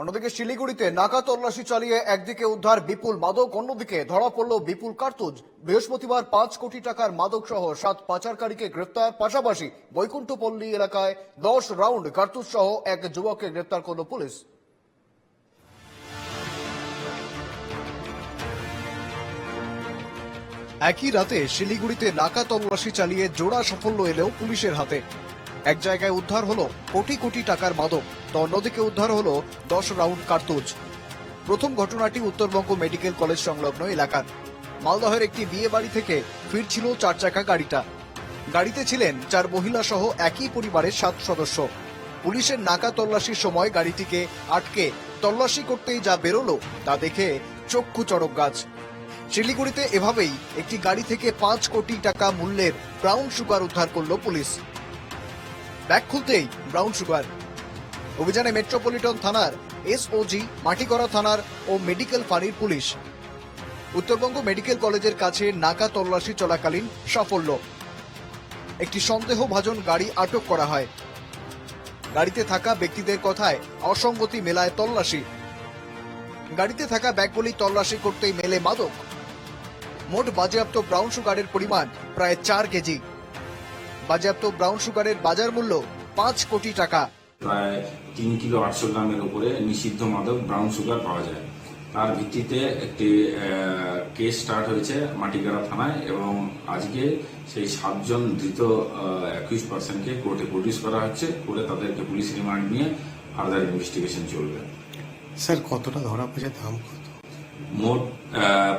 অন্যদিকে শিলিগুড়িতে নাকা তল্লাশি চালিয়ে একদিকে উদ্ধার বিপুল মাদক, অন্যদিকে ধরা পড়ল বিপুল কার্তুজ। বৃহস্পতিবার পাঁচ কোটি টাকার মাদক সহ সাত পাচারকারীকে গ্রেপ্তার। পাশাপাশি বৈকুণ্ঠপল্লী এলাকায় দশ রাউন্ড কার্তুজ সহ এক যুবককে গ্রেপ্তার করল পুলিশ। একই রাতে শিলিগুড়িতে নাকা তল্লাশি চালিয়ে জোড়া সাফল্য এলেও পুলিশের হাতে। এক জায়গায় উদ্ধার হলো কোটি কোটি টাকার মাদক, তো অন্যদিকে উদ্ধার হলো দশ রাউন্ড কার্তুজ। প্রথম ঘটনাটি উত্তরবঙ্গ মেডিকেল কলেজ সংলগ্ন এলাকার। মালদহের একটি বিয়ে বাড়ি থেকে ফিরছিল চার চাকা গাড়িটা। গাড়িতে ছিলেন চার মহিলা সহ একই পরিবারের সাত সদস্য। পুলিশের নাকা তল্লাশির সময় গাড়িটিকে আটকে তল্লাশি করতেই যা বেরোলো তা দেখে চক্ষু চড়ক গাছ। শিলিগুড়িতে এভাবেই একটি গাড়ি থেকে পাঁচ কোটি টাকা মূল্যের ব্রাউন সুগার উদ্ধার করল পুলিশ। ব্যাগ খুলতেই ব্রাউন সুগার। অভিযানে মেট্রোপলিটন থানার এসওজি মাটিগড়া থানার ও মেডিকেল ফাঁড়ির পুলিশ। উত্তরবঙ্গ মেডিকেল কলেজের কাছে নাকা তল্লাশি চলাকালীন সাফল্য। একটি সন্দেহভাজন গাড়ি আটক করা হয়। গাড়িতে থাকা ব্যক্তিদের কথায় অসঙ্গতি মেলায় তল্লাশি। গাড়িতে থাকা ব্যাগগুলি তল্লাশি করতেই মেলে মাদক। মোট বাজেয়াপ্ত ব্রাউন সুগারের পরিমাণ প্রায় চার কেজি। বাজেয়াপ্ত ব্রাউন সুগারের বাজার মূল্য পাঁচ কোটি টাকা। প্রায় তিন কিলো আটশো গ্রামের উপরে নিষিদ্ধ মাদক ব্রাউন সুগার পাওয়া যায়। তার ভিত্তিতে একটি কেস স্টার্ট হয়েছে মাটিগাড়া থানায় এবং আজকে সেই সাতজন ধৃত একুশ পার্সেন্টকে কোর্টে প্রডিউস করা হচ্ছে। করে তাদেরকে পুলিশ রিমান্ড নিয়ে ফার্দার ইনভেস্টিগেশন চলবে। স্যার কতটা ধরা পড়েছে? দাম কত? মোট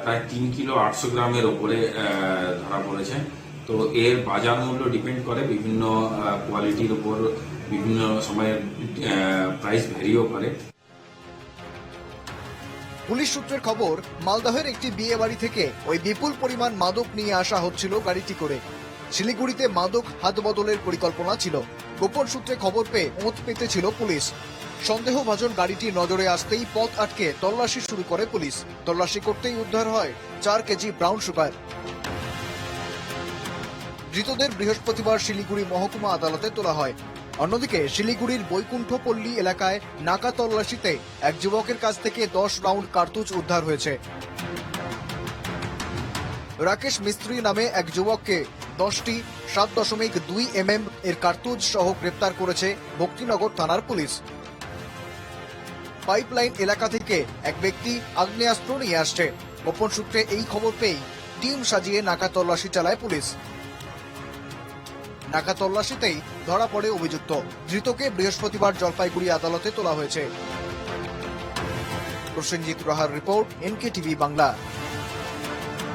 প্রায় তিন কিলো আটশো গ্রামের ওপরে ধরা পড়েছে। তো এর বাজার মূল্য ডিপেন্ড করে, বিভিন্ন কোয়ালিটির উপর বিভিন্ন সময়ে প্রাইস ভ্যারিও করে। পুলিশ সূত্রের খবর, মালদহের একটি বিয়ে বাড়ি থেকে ওই বিপুল পরিমাণ মাদক নিয়ে আসা হচ্ছিল গাড়িটি করে। শিলিগুড়িতে মাদক হাত বদলের পরিকল্পনা ছিল। গোপন সূত্রে খবর পেয়ে ওঁত পেতেছিল পুলিশ। সন্দেহভাজন গাড়িটি নজরে আসতেই পথ আটকে তল্লাশি শুরু করে পুলিশ। তল্লাশি করতেই উদ্ধার হয় চার কেজি ব্রাউন সুগার। ধৃতদের বৃহস্পতিবার শিলিগুড়ি মহকুমা আদালতে তোলা হয়। অন্যদিকে শিলিগুড়ির বৈকুণ্ঠপল্লী এলাকায় নাকা তল্লাশিতে এক যুবকের কাছ থেকে দশ রাউন্ড কার্তুজ উদ্ধার হয়েছে। রাকেশ মিস্ত্রি নামে এক যুবককে দশটি সাত দশমিক দুই এমএম এর কার্তুজ সহ গ্রেপ্তার করেছে ভক্তিনগর থানার পুলিশ। পাইপলাইন এলাকা থেকে এক ব্যক্তি আগ্নেয়াস্ত্র নিয়ে আসছে। গোপন সূত্রে এই খবর পেয়েই টিম সাজিয়ে নাকা তল্লাশি চালায় পুলিশ। নাকা তল্লাশিতেই ধরা পড়ে অভিযুক্ত। ধৃতকে বৃহস্পতিবার জলপাইগুড়ি আদালতে তোলা হয়েছে। প্রসেনজিৎ রাহার রিপোর্ট এনকে টিভি বাংলা।